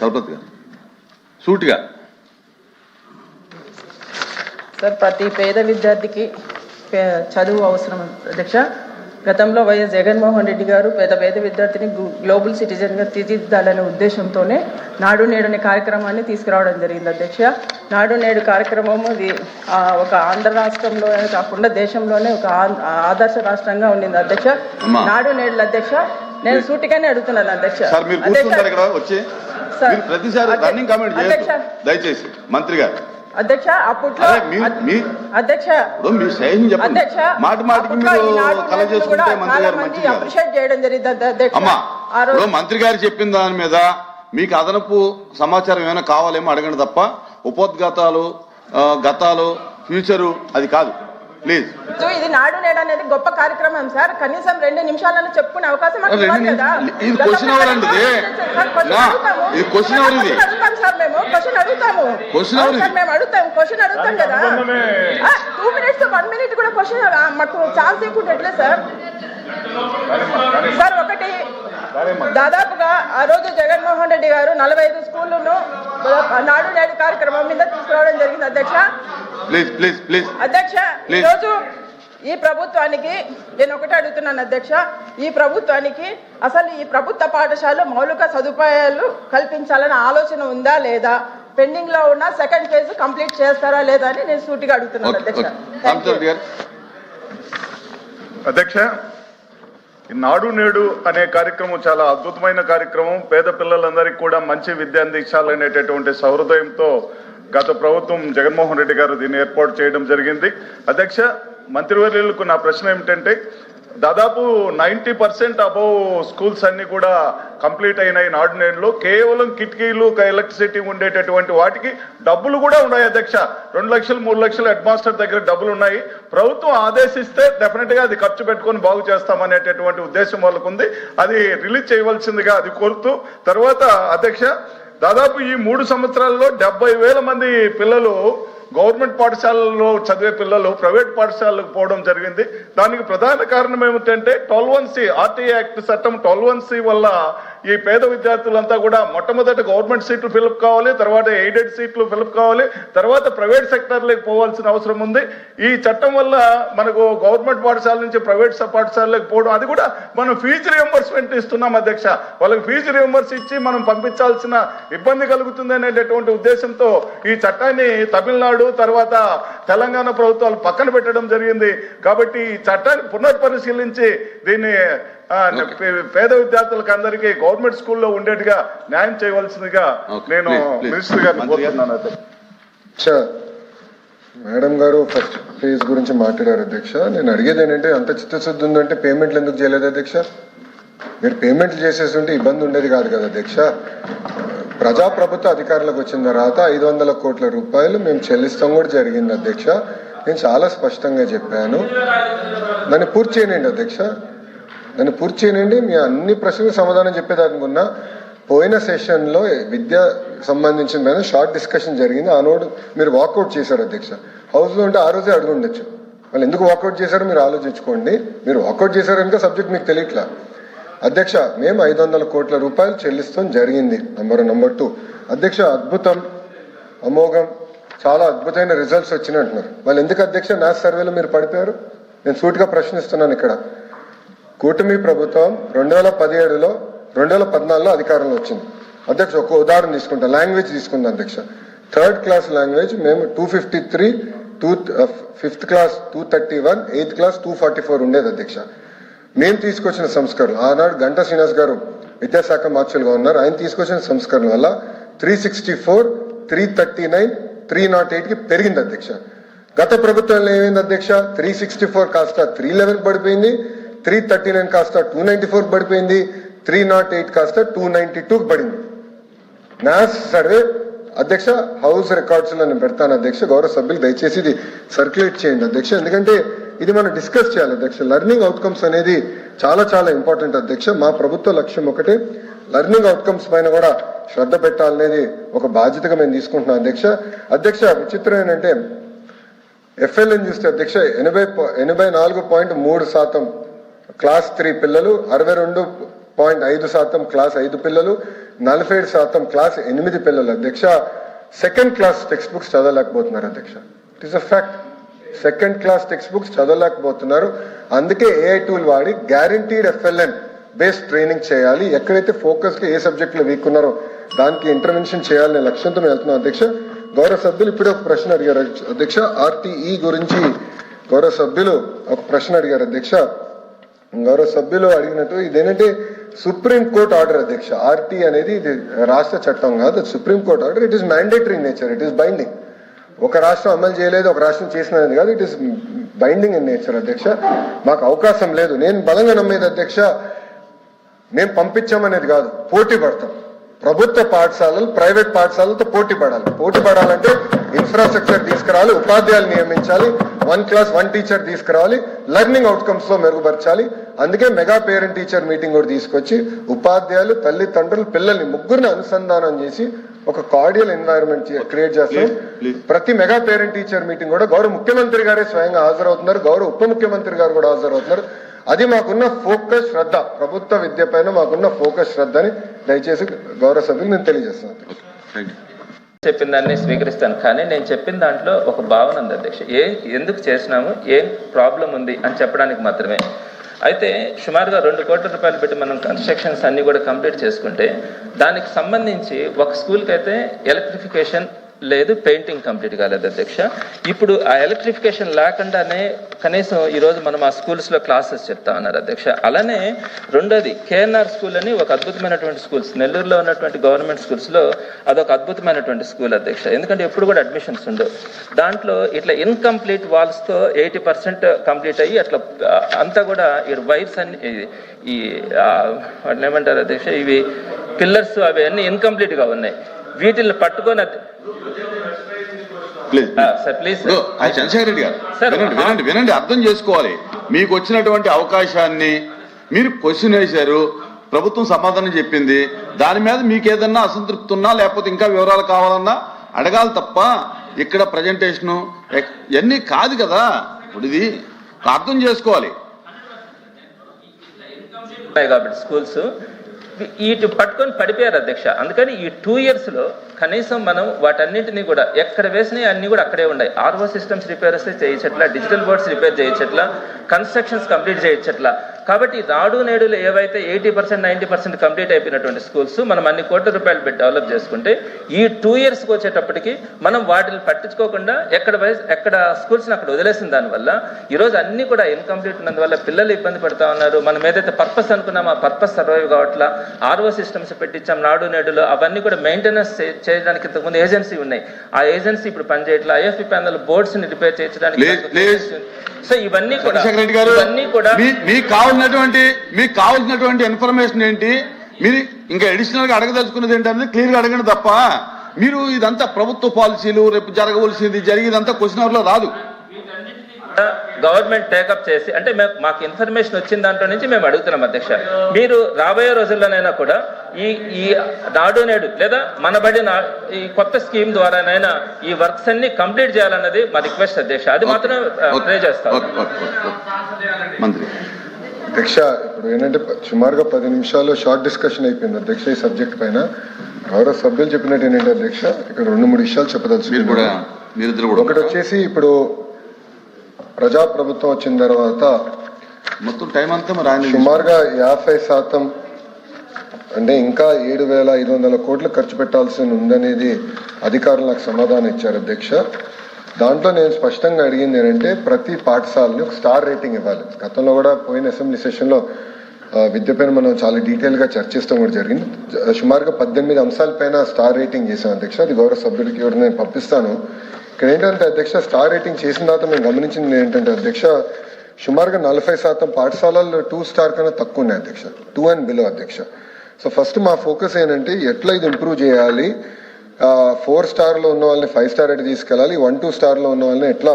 తలపతి గారు సూటిగా. సార్ ప్రతి పేద విద్యార్థికి చదువు అవసరం అధ్యక్ష గతంలో వైఎస్ జగన్మోహన్ రెడ్డి గారు పేద పేద విద్యార్థిని గ్లోబల్ సిటిజన్గా తీర్చిదిద్దాలనే ఉద్దేశంతోనే నాడు నేడు అనే కార్యక్రమాన్ని తీసుకురావడం జరిగింది అధ్యక్ష. నాడు నేడు కార్యక్రమం ఇది ఒక ఆంధ్ర రాష్ట్రంలోనే కాకుండా దేశంలోనే ఒక ఆదర్శ రాష్ట్రంగా ఉండింది అధ్యక్ష. నాడు నేడు అధ్యక్ష నేను సూటిగానే అడుగుతున్నాను అధ్యక్ష. మీరు ప్రతిసారి రన్నింగ్ కామెంట్. దయచేసి మంత్రి గారు. అధ్యక్ష అప్పట్లో మీ- మీ- అధ్యక్ష. మీరు సైన్ చెప్పండి. మాటి మాటికి మీరు కల చేసుకుంటే మంత్రి గారు కాదు. అప్రిషియేట్ చేయడం జరిగింది అమ్మా మంత్రి గారు చెప్పిన దాని మీద మీకు అదనపు సమాచారం ఏమైనా కావాలేమో అడగండి తప్ప ఉపోద్ఘాతాలు గతాలు ఫ్యూచరు అది కాదు. ప్లీజ్. సో ఇది నాడు నేడు అనేది గొప్ప కార్యక్రమం సార్. కనీసం రెండు నిమిషాలలో చెప్పుకునే అవకాశం మాకు ఇవ్వాలి కదా. ఇది hour అండి ఇది. సార్, question నా, అడుగుతాము. ఇది అడుగుతాం సార్ మేము. క్వశ్చన్ అడుగుతాము. సార్, ఇది. మేము అడుగుతాం. క్వశ్చన్ అడుగుతాం కదా. టూ మినిట్స్ వన్ మినిట్ కూడా క్వశ్చన్ మాకు ఛాన్స్ ఇవ్వకుండా ఎట్లే సార్. సార్ ఒకటి దాదాపుగా ఆ రోజు జగన్మోహన్ రెడ్డి గారు నలభై ఐదు స్కూళ్ళను నాడు నేడు కార్యక్రమం మీద తీసుకురావడం జరిగింది. అధ్యక్ష? Please please please. అధ్యక్ష Please. ఈరోజు ఈ ప్రభుత్వానికి నేను ఒకటే అడుగుతున్నాను అధ్యక్ష ఈ ప్రభుత్వానికి అసలు ఈ ప్రభుత్వ పాఠశాల మౌలిక సదుపాయాలు కల్పించాలన్న ఆలోచన ఉందా లేదా? పెండింగ్లో ఉన్న సెకండ్ ఫేజ్ కంప్లీట్ చేస్తారా లేదా అని నేను సూటిగా అడుగుతున్నాను అధ్యక్ష. అధ్యక్ష నాడు నేడు అనే కార్యక్రమం చాలా అద్భుతమైన కార్యక్రమం. పేద పిల్లలందరికీ కూడా మంచి విద్య అందించాలనేటటువంటి సహృదయంతో గత ప్రభుత్వం జగన్మోహన్ రెడ్డి గారు దీన్ని ఏర్పాటు చేయడం జరిగింది. అధ్యక్ష మంత్రివర్యులకు నా ప్రశ్న ఏమిటంటే దాదాపు నైంటీ పర్సెంట్ అబౌవ్ స్కూల్స్ అన్ని కూడా కంప్లీట్ అయినాయి నాడునేడులో కేవలం కిటికీలు ఎలక్ట్రిసిటీ ఉండేటటువంటి వాటికి డబ్బులు కూడా ఉన్నాయి అధ్యక్ష. రెండు లక్షలు మూడు లక్షలు హెడ్ మాస్టర్ దగ్గర డబ్బులు ఉన్నాయి. ప్రభుత్వం ఆదేశిస్తే డెఫినెట్గా అది ఖర్చు పెట్టుకొని బాగు చేస్తామనేటటువంటి ఉద్దేశం వాళ్ళకు ఉంది అది రిలీజ్ చేయవలసిందిగా అది కోరుతూ తర్వాత అధ్యక్ష దాదాపు ఈ మూడు సంవత్సరాల్లో డెబ్బై వేల మంది పిల్లలు గవర్నమెంట్ పాఠశాలలో చదివే పిల్లలు ప్రైవేట్ పాఠశాలకు పోవడం జరిగింది. దానికి ప్రధాన కారణం ఏమిటంటే twelve one C RT act చట్టం ట్వెల్వ్ వన్ సి వల్ల ఈ పేద విద్యార్థులంతా కూడా మొట్టమొదటి గవర్నమెంట్ సీట్లు ఫిలప్ కావాలి తర్వాత ఎయిడెడ్ సీట్లు ఫిలప్ కావాలి తర్వాత ప్రైవేట్ సెక్టర్లకు పోవాల్సిన అవసరం ఉంది. ఈ చట్టం వల్ల మనకు గవర్నమెంట్ పాఠశాల నుంచి ప్రైవేట్ పాఠశాలకు పోవడం అది కూడా మనం ఫీజు రియంబర్స్మెంట్ ఇస్తున్నాం అధ్యక్ష. వాళ్ళకి ఫీజు రియంబర్స్ ఇచ్చి మనం పంపించాల్సిన ఇబ్బంది కలుగుతుంది అనేటటువంటి ఉద్దేశంతో ఈ చట్టాన్ని తమిళనాడు తర్వాత తెలంగాణ ప్రభుత్వాలు పక్కన పెట్టడం జరిగింది. కాబట్టి ఈ చట్టాన్ని పునర్పరిశీలించి దీన్ని పేద విద్యార్థులకు అందరికీ గవర్నమెంట్ స్కూల్లో ఉండేట్టుగా న్యాయం చేయవలసిందిగా నేను. మినిస్టర్ గారిని. కోరుతున్నాను అధ్యక్ష అధ్యక్ష మేడం గారు ఫస్ట్ ఫేజ్ గురించి మాట్లాడారు అధ్యక్ష. నేను అడిగేది ఏంటంటే అంత చిత్తశుద్ధి ఉందంటే పేమెంట్లు ఎందుకు చేయలేదు అధ్యక్ష? మీరు పేమెంట్లు చేసేస్తుంటే ఇబ్బంది ఉండేది కాదు కదా అధ్యక్ష. ప్రజాప్రభుత్వ అధికారులకు వచ్చిన తర్వాత ఐదు వందల కోట్ల రూపాయలు మేము చెల్లిస్తాం కూడా జరిగింది అధ్యక్ష. నేను చాలా స్పష్టంగా చెప్పాను. దాన్ని పూర్తి చేయనండి అధ్యక్ష. దాన్ని పూర్తి చేయనండి మీ అన్ని ప్రశ్నలకు సమాధానం చెప్పేదానుకున్నా పోయిన సెషన్లో విద్య సంబంధించిన మీద షార్ట్ డిస్కషన్ జరిగింది. ఆ మీరు వాకౌట్ చేశారు అధ్యక్ష. హౌస్లో ఉంటే ఆ రోజే అడుగు ఉండొచ్చు. వాళ్ళు ఎందుకు వాకౌట్ చేశారో మీరు ఆలోచించుకోండి. మీరు వాకౌట్ చేశారు కనుక సబ్జెక్ట్ మీకు తెలియట్లా. అధ్యక్ష మేము ఐదు వందల కోట్ల రూపాయలు చెల్లిస్తాం జరిగింది. Number number two. అధ్యక్ష అద్భుతం అమోఘం చాలా అద్భుతమైన రిజల్ట్స్ వచ్చినాయి అంటున్నారు వాళ్ళు ఎందుకు అధ్యక్ష నా సర్వేలో మీరు పడిపోయారు? నేను సూటిగా ప్రశ్నిస్తున్నాను ఇక్కడ. కూటమి ప్రభుత్వం రెండు వేల పదిహేడులో రెండు వేల పద్నాలుగులో అధికారంలో వచ్చింది. అధ్యక్ష ఒక ఉదాహరణ తీసుకుంటా. లాంగ్వేజ్ తీసుకుందాం అధ్యక్ష? థర్డ్ క్లాస్ లాంగ్వేజ్ మేము two fifty three two fifth class two thirty one eighth class two forty four ఉండేది అధ్యక్ష. మేము తీసుకొచ్చిన సంస్కరణలు ఆనాడు గంటా శ్రీనివాస్ గారు విద్యాశాఖ మార్చులుగా ఉన్నారు. ఆయన తీసుకొచ్చిన సంస్కరణ వల్ల three sixty four three thirty nine three nought ఎయిట్కి పెరిగింది అధ్యక్ష. గత ప్రభుత్వంలో ఏమైంది అధ్యక్ష? త్రీ సిక్స్టీ ఫోర్ కాస్త త్రీ లెవెన్ పడిపోయింది. త్రీ థర్టీ నైన్ కాస్త టూ నైన్టీ ఫోర్ పడిపోయింది. త్రీ నాట్ ఎయిట్ కాస్త టూ నైన్టీ టూకి పడింది. నాస్ సర్వే అధ్యక్ష హౌస్ రికార్డ్స్లో నేను పెడతాను అధ్యక్ష గౌరవ సభ్యులు దయచేసి ఇది సర్క్యులేట్ చేయండి అధ్యక్ష. ఎందుకంటే ఇది మనం డిస్కస్ చేయాలి అధ్యక్ష. లెర్నింగ్ అవుట్కమ్స్ అనేది చాలా చాలా ఇంపార్టెంట్ అధ్యక్ష. మా ప్రభుత్వ లక్ష్యం ఒకటే. లెర్నింగ్ అవుట్కమ్స్ పైన కూడా శ్రద్ధ పెట్టాలనేది ఒక బాధ్యతగా మేము తీసుకుంటున్నాం అధ్యక్ష. అధ్యక్ష విచిత్రం ఏంటంటే ఎఫ్ఎల్ఎన్ చూస్తే అధ్యక్ష ఎనభై ఎనభై నాలుగు పాయింట్ మూడు శాతం క్లాస్ త్రీ పిల్లలు అరవై రెండు పాయింట్ ఐదు శాతం క్లాస్ ఐదు పిల్లలు నలభై ఏడు శాతం క్లాస్ ఎనిమిది పిల్లలు. అధ్యక్ష సెకండ్ క్లాస్ టెక్స్ట్ బుక్స్ చదవలేకపోతున్నారు అధ్యక్ష. It is a fact second class text books చదవలేకపోతున్నారు. అందుకే ఏఐ టూల్ వాడి గ్యారంటీడ్ ఎఫ్ఎల్ఎన్ బేస్డ్ ట్రైనింగ్ చేయాలి. ఎక్కడైతే ఫోకస్కి ఏ సబ్జెక్టులో వీక్ ఉన్నారో దానికి ఇంటర్వెన్షన్ చేయాలనే లక్ష్యంతో మేము వెళ్తున్నాం అధ్యక్ష. గౌరవ సభ్యులు ఇప్పుడే ఒక ప్రశ్న అడిగారు అధ్యక్ష. ఆర్టీఈ గురించి గౌరవ సభ్యులు ఒక ప్రశ్న అడిగారు అధ్యక్ష. గౌరవ సభ్యులు అడిగినట్టు ఇదేంటంటే సుప్రీం కోర్ట్ ఆర్డర్ అధ్యక్ష ఆర్టీ అనేది ఇది రాష్ట్ర చట్టం కాదు supreme court order. It is mandatory nature it is binding ఒక రాష్ట్రం అమలు చేయలేదు ఒక రాష్ట్రం చేసినది కాదు it is binding in nature అధ్యక్ష. మాకు అవకాశం లేదు. నేను బలంగా నమ్మేది అధ్యక్ష మేము పంపించామనేది కాదు పోటీ పడతాం. ప్రభుత్వ పాఠశాలలు ప్రైవేట్ పాఠశాలలతో పోటీ పడాలి. పోటీ పడాలంటే ఇన్ఫ్రాస్ట్రక్చర్ తీసుకురావాలి ఉపాధ్యాయులు నియమించాలి వన్ క్లాస్ వన్ టీచర్ తీసుకురావాలి లెర్నింగ్ అవుట్కమ్స్లో మెరుగుపరచాలి. అందుకే మెగా పేరెంట్ టీచర్ మీటింగ్ కూడా తీసుకొచ్చి ఉపాధ్యాయులు తల్లిదండ్రులు పిల్లల్ని ముగ్గురిని అనుసంధానం చేసి ఒక కార్డియల్ ఎన్వైరన్మెంట్ క్రియేట్ చేస్తాం. ప్రతి మెగా పేరెంట్ టీచర్ మీటింగ్ కూడా గౌరవ ముఖ్యమంత్రి గారే స్వయంగా హాజరవుతున్నారు. గౌరవ ఉప ముఖ్యమంత్రి గారు కూడా హాజరవుతున్నారు. అది మాకున్న ఫోకస్ శ్రద్ధ. ప్రభుత్వ విద్య పైన మాకున్న ఫోకస్ శ్రద్ధని దయచేసి గౌరవ సభ్యులు నేను తెలియజేస్తున్నాను. చెప్పిన దాన్ని స్వీకరిస్తాను. కానీ నేను చెప్పిన దాంట్లో ఒక భావన ఉంది అధ్యక్ష. ఏ ఎందుకు చేసినాము? ఏం ప్రాబ్లం ఉంది అని చెప్పడానికి మాత్రమే. అయితే సుమారుగా రెండు కోట్ల రూపాయలు పెట్టి మనం కన్స్ట్రక్షన్స్ అన్నీ కూడా కంప్లీట్ చేసుకుంటే దానికి సంబంధించి ఒక స్కూల్కి అయితే ఎలక్ట్రిఫికేషన్ లేదు పెయింటింగ్ కంప్లీట్ కాలేదు అధ్యక్ష. ఇప్పుడు ఆ ఎలక్ట్రిఫికేషన్ లేకుండానే కనీసం ఈరోజు మనం ఆ స్కూల్స్లో క్లాసెస్ చెప్తా ఉన్నారు అధ్యక్ష. అలానే రెండోది కేఎన్ఆర్ స్కూల్ అని ఒక అద్భుతమైనటువంటి స్కూల్స్ నెల్లూరులో ఉన్నటువంటి గవర్నమెంట్ స్కూల్స్లో అదొక అద్భుతమైనటువంటి స్కూల్ అధ్యక్ష. ఎందుకంటే ఎప్పుడు కూడా అడ్మిషన్స్ ఉండవు. దాంట్లో ఇట్లా ఇన్కంప్లీట్ వాల్స్తో ఎయిటీ పర్సెంట్ కంప్లీట్ అయ్యి అట్లా అంతా కూడా ఈ వైర్స్ అన్ని ఈ- వాటిని ఏమంటారు అధ్యక్ష ఇవి పిల్లర్స్ అవి అన్నీ ఇన్కంప్లీట్గా ఉన్నాయి. వీటిని పట్టుకొని చంద్రశేఖర్ రెడ్డి గారు. వినండి వినండి వినండి అర్థం చేసుకోవాలి. మీకు వచ్చినటువంటి అవకాశాన్ని మీరు క్వశ్చన్ వేశారు ప్రభుత్వం సమాధానం చెప్పింది. దాని మీద మీకు ఏదన్నా అసంతృప్తి ఉన్నా లేకపోతే ఇంకా వివరాలు కావాలన్నా అడగాలి తప్ప ఇక్కడ ప్రజెంటేషను ఇవన్నీ కాదు కదా. ఇప్పుడు ఇది అర్థం చేసుకోవాలి. కాబట్టి స్కూల్స్ వీటి పట్టుకొని పడిపోయారు అధ్యక్ష. అందుకని ఈ టూ ఇయర్స్లో కనీసం మనం వాటన్నింటినీ కూడా ఎక్కడ వేసినాయి అన్నీ కూడా అక్కడే ఉన్నాయి. ఆర్ఓ సిస్టమ్స్ రిపేర్ వస్తే చేయించట్లా డిజిటల్ బోర్డ్స్ రిపేర్ చేయించట్లా కన్స్ట్రక్షన్స్ కంప్లీట్ చేయించట్లా కాబట్టి నాడు నేడులో ఏవైతే eighty percent ninety percent complete అయిపోయినటువంటి స్కూల్స్ మనం అన్ని కోట్ల రూపాయలు పెట్టి డెవలప్ చేసుకుంటే ఈ టూ ఇయర్స్కి వచ్చేటప్పటికి మనం వాటిని పట్టించుకోకుండా ఎక్కడ ఎక్కడ స్కూల్స్ని అక్కడ వదిలేసిన దానివల్ల ఈరోజు అన్ని కూడా ఇన్కంప్లీట్ ఉన్నందువల్ల పిల్లలు ఇబ్బంది పడతా ఉన్నారు. మనం ఏదైతే పర్పస్ అనుకున్నామో ఆ పర్పస్ సర్వైవ్ కావట్లా. ఆర్ఓ సిస్టమ్స్ పెట్టించాం నాడు నేడులో అవన్నీ కూడా మెయింటెనెన్స్ చేయడానికి ఇంతకుముందు ఏజెన్సీ ఉన్నాయి. ఆ ఏజెన్సీ ఇప్పుడు పనిచేయట్లా. ఐఎఫ్పి ప్యానల్ బోర్డ్స్ని రిపేర్ చేయించడానికి. సో ఇవన్నీ కూడా ఇవన్నీ కూడా కావాల్సినటువంటి మీకు కావాల్సినటువంటి ఇన్ఫర్మేషన్ ఏంటి? మీరు ఇంకా అడిషనల్గా అడగదలుచుకున్నది ఏంటనేది క్లియర్గా అడగండి తప్ప మీరు ఇదంతా ప్రభుత్వ పాలసీలు రేపు జరగవలసింది జరిగేదంతా క్వశ్చన్ అవర్లో రాదు. గవర్నమెంట్ టేకప్ చేసి అంటే మేము మాకు ఇన్ఫర్మేషన్ వచ్చిన దాంట్లో నుంచి మేము అడుగుతున్నాం అధ్యక్ష. మీరు రాబోయే రోజుల్లోనైనా కూడా ఈ ఈ నాడు నేడు లేదా మనబడి నా ఈ కొత్త స్కీమ్ ద్వారానైనా ఈ వర్క్స్ అన్ని కంప్లీట్ చేయాలన్నది మా రిక్వెస్ట్ అధ్యక్ష. అది మాత్రం ప్రే చేస్తాం. మంత్రి. అధ్యక్ష ఇప్పుడు ఏంటంటే సుమారుగా పది నిమిషాలు షార్ట్ డిస్కషన్ అయిపోయింది అధ్యక్ష ఈ సబ్జెక్ట్ పైన. గౌరవ సభ్యులు చెప్పినట్టు ఏంటంటే అధ్యక్ష ఇక్కడ రెండు మూడు విషయాలు చెప్పదలుచుకున్నాను. ఒకటి వచ్చేసి ఇప్పుడు ప్రజాప్రభుత్వం వచ్చిన తర్వాత మొత్తం టైం అంతా మరి సుమారుగా యాభై శాతం అంటే ఇంకా ఏడు వేల ఐదు వందల కోట్లు ఖర్చు పెట్టాల్సి ఉందనేది అధికారులు నాకు సమాధానం ఇచ్చారు అధ్యక్ష. దాంట్లో నేను స్పష్టంగా అడిగింది ఏంటంటే ప్రతి పాఠశాలని ఒక స్టార్ రేటింగ్ ఇవ్వాలి. గతంలో కూడా పోయిన అసెంబ్లీ సెషన్లో విద్య పైన మనం చాలా డీటెయిల్గా చర్చిస్తాం కూడా జరిగింది. సుమారుగా పద్దెనిమిది అంశాలపైన స్టార్ రేటింగ్ చేశాం అధ్యక్ష. అది గౌరవ సభ్యుడికి కూడా నేను పంపిస్తాను. ఇక్కడ ఏంటంటే అధ్యక్ష స్టార్ రేటింగ్ చేసిన తర్వాత మేము గమనించింది ఏంటంటే అధ్యక్ష సుమారుగా నలభై శాతం పాఠశాలల్లో టూ స్టార్ కన్నా తక్కువ ఉన్నాయి అధ్యక్ష. టూ అండ్ బిలో అధ్యక్ష. సో ఫస్ట్ మా ఫోకస్ ఏంటంటే ఎట్లా ఇది ఇంప్రూవ్ చేయాలి? ఫోర్ స్టార్లో ఉన్న వాళ్ళని ఫైవ్ స్టార్ ఎటు తీసుకెళ్ళాలి. వన్ టూ స్టార్లో ఉన్న వాళ్ళని ఎట్లా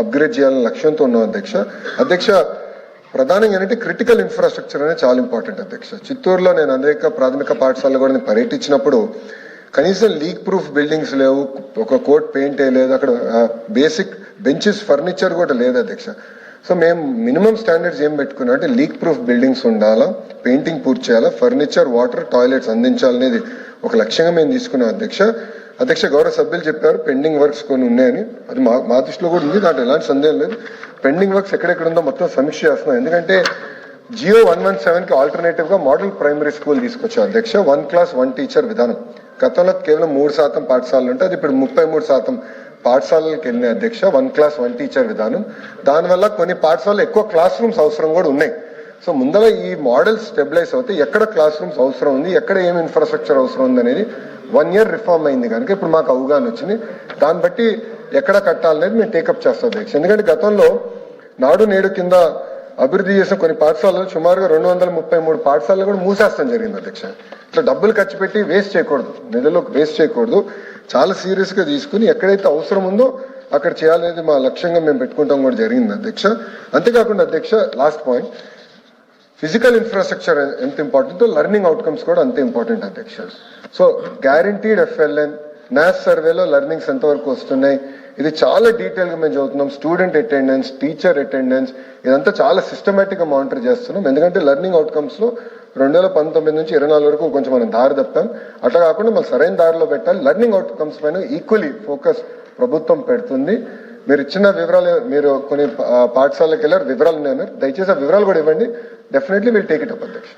అప్గ్రేడ్ చేయాలనే లక్ష్యంతో ఉన్నాం అధ్యక్ష. అధ్యక్ష ప్రధానంగా ఏంటంటే క్రిటికల్ ఇన్ఫ్రాస్ట్రక్చర్ అనేది చాలా ఇంపార్టెంట్ అధ్యక్ష. చిత్తూరులో నేను అనేక ప్రాథమిక పాఠశాలలో కూడా నేను పర్యటించినప్పుడు కనీసం లీక్ ప్రూఫ్ బిల్డింగ్స్ లేవు ఒక కోట్ పెయింట్ లేదు అక్కడ బేసిక్ బెంచెస్ ఫర్నిచర్ కూడా లేదు అధ్యక్ష. సో మేము మినిమం స్టాండర్డ్స్ ఏం పెట్టుకున్నా అంటే లీక్ ప్రూఫ్ బిల్డింగ్స్ ఉండాలా పెయింటింగ్ పూర్తి చేయాలా ఫర్నిచర్ వాటర్ టాయిలెట్స్ అందించాలనేది ఒక లక్ష్యంగా మేము తీసుకున్నాం అధ్యక్ష. అధ్యక్ష గౌరవ సభ్యులు చెప్పారు పెండింగ్ వర్క్స్ కొన్ని ఉన్నాయని. అది మా మా దృష్టిలో కూడా ఉంది దాంట్లో ఎలాంటి సందేహం లేదు. పెండింగ్ వర్క్స్ ఎక్కడెక్కడ ఉందో మొత్తం సమీక్ష చేస్తున్నాం. ఎందుకంటే జియో వన్ వన్ సెవెన్కి ఆల్టర్నేటివ్గా మోడల్ ప్రైమరీ స్కూల్ తీసుకొచ్చాం అధ్యక్ష వన్ క్లాస్ వన్ టీచర్ విధానం. గతంలో కేవలం మూడు శాతం పాఠశాలలు ఉంటే అది ఇప్పుడు ముప్పై మూడు శాతం పాఠశాలలకు వెళ్ళిన అధ్యక్ష వన్ క్లాస్ వన్ టీచర్ విధానం. దానివల్ల కొన్ని పాఠశాలలు ఎక్కువ క్లాస్ రూమ్స్ అవసరం కూడా ఉన్నాయి. సో ముందర ఈ మోడల్స్ స్టెబిలైజ్ అవుతే ఎక్కడ క్లాస్ రూమ్స్ అవసరం ఉంది ఎక్కడ ఏం ఇన్ఫ్రాస్ట్రక్చర్ అవసరం ఉంది అనేది వన్ ఇయర్ రిఫార్మ్ అయింది కనుక ఇప్పుడు మాకు అవగాహన వచ్చింది. దాన్ని బట్టి ఎక్కడ కట్టాలనేది మేము టేకప్ చేస్తాం దీక్ష ఎందుకంటే గతంలో నాడు నేడు కింద అభివృద్ధి చేసిన కొన్ని పాఠశాలలు సుమారుగా రెండు వందల ముప్పై మూడు పాఠశాలలు కూడా మూసేస్తాం జరిగింది అధ్యక్ష. ఇట్లా డబ్బులు ఖర్చు పెట్టి వేస్ట్ చేయకూడదు. నిధులు వేస్ట్ చేయకూడదు. చాలా సీరియస్గా తీసుకుని ఎక్కడైతే అవసరం ఉందో అక్కడ చేయాలనేది మా లక్ష్యంగా మేము పెట్టుకుంటాం కూడా జరిగింది అధ్యక్ష. అంతేకాకుండా అధ్యక్ష లాస్ట్ పాయింట్ ఫిజికల్ ఇన్ఫ్రాస్ట్రక్చర్ ఎంత ఇంపార్టెంట్ లెర్నింగ్ అవుట్కమ్స్ కూడా అంతే ఇంపార్టెంట్ అధ్యక్ష సో గ్యారంటీడ్ ఎఫ్ఎల్ఎన్ నాస్ సర్వేలో లెర్నింగ్స్ ఎంతవరకు వస్తున్నాయి? ఇది చాలా డీటెయిల్గా మేము చదువుతున్నాం. స్టూడెంట్ అటెండెన్స్ టీచర్ అటెండెన్స్ ఇదంతా చాలా సిస్టమేటిక్గా మానిటర్ చేస్తున్నాం. ఎందుకంటే లెర్నింగ్ అవుట్కమ్స్లో రెండు వేల పంతొమ్మిది నుంచి ఇరవై నాలుగు వరకు కొంచెం మనం దారి తప్పాం. అట్లా కాకుండా మనం సరైన దారిలో పెట్టాలి. లెర్నింగ్ అవుట్కమ్స్ పైన ఈక్వలీ ఫోకస్ ప్రభుత్వం పెడుతుంది. మీరు ఇచ్చిన వివరాలు మీరు కొన్ని పాఠశాలకు వెళ్ళారు వివరాలు ఉన్నాయి దయచేసి ఆ వివరాలు కూడా ఇవ్వండి. Definitely will take it up అధ్యక్ష